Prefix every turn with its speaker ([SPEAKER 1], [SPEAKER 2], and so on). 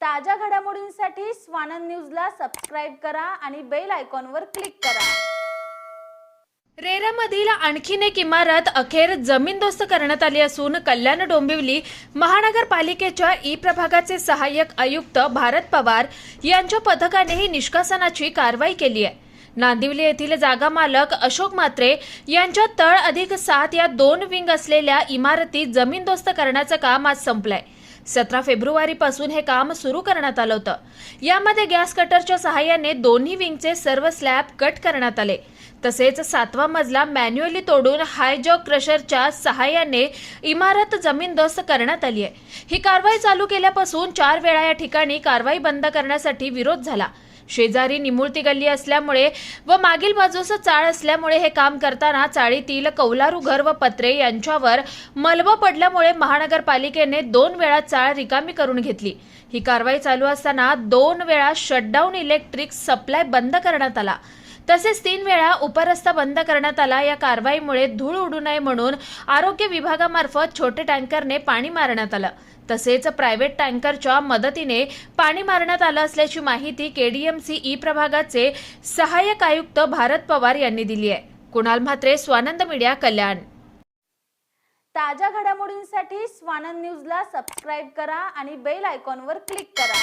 [SPEAKER 1] ताज्या घडामोडींसाठी स्वानंद न्यूजला सबस्क्राईब करा आणि बेल आयकॉनवर क्लिक करा.
[SPEAKER 2] रेरामधील आणखीन एक इमारत अखेर जमीनदोस्त करण्यात आली असून कल्याण डोंबिवली महानगरपालिकेच्या ई प्रभागाचे सहाय्यक आयुक्त भारत पवार यांच्या पथकाने ही निष्कासनाची कारवाई केली आहे. नांदिवली येथील जागा मालक अशोक मात्रे यांच्या तळ अधिक सात या दोन विंग असलेल्या इमारती जमीनदोस्त करण्याचं काम आज संपलंय. सतरा फेब्रुवारीपासून हे काम सुरू करण्यात आलं होतं. यामध्ये गॅस कटरच्या सहाय्याने दोन्ही विंगचे सर्व स्लॅब कट करण्यात आले. तसेच सातवा मजला मॅन्युअली तोडून हायजॉक क्रशरच्या सहाय्याने इमारत जमीनदोस्त करण्यात आली आहे. ही कारवाई चालू केल्यापासून चार वेळा या ठिकाणी कारवाई बंद करण्यासाठी विरोध झाला. शेजारी निमुळती गल्ली असल्यामुळे व मागील बाजूस चाळ असल्यामुळे हे काम करताना चाळीतील कौलारू घर व पत्रे यांच्यावर मलबा पडल्यामुळे महानगरपालिकेने दोन वेळा चाळ रिकामी करून घेतली. ही कारवाई चालू असताना दोन वेळा शटडाऊन इलेक्ट्रिक सप्लाय बंद करण्यात आला. तसेच तीन वेळा उपरस्ता बंद करण्यात आला. या कारवाईमुळे धूळ उडू नये म्हणून आरोग्य विभागामार्फत छोटे टँकरने पाणी मारण्यात आलं. तसेच प्रायव्हेट टँकरच्या मदतीने पाणी मारण्यात आलं असल्याची माहिती केडीएमसी ई प्रभागाचे सहाय्यक आयुक्त भारत पवार यांनी दिली आहे. कुणाल म्हात्रे स्वानंद मीडिया कल्याण.
[SPEAKER 1] ताज्या घडामोडींसाठी स्वानंद न्यूजला सबस्क्राईब करा आणि बेल आयकॉनवर क्लिक करा.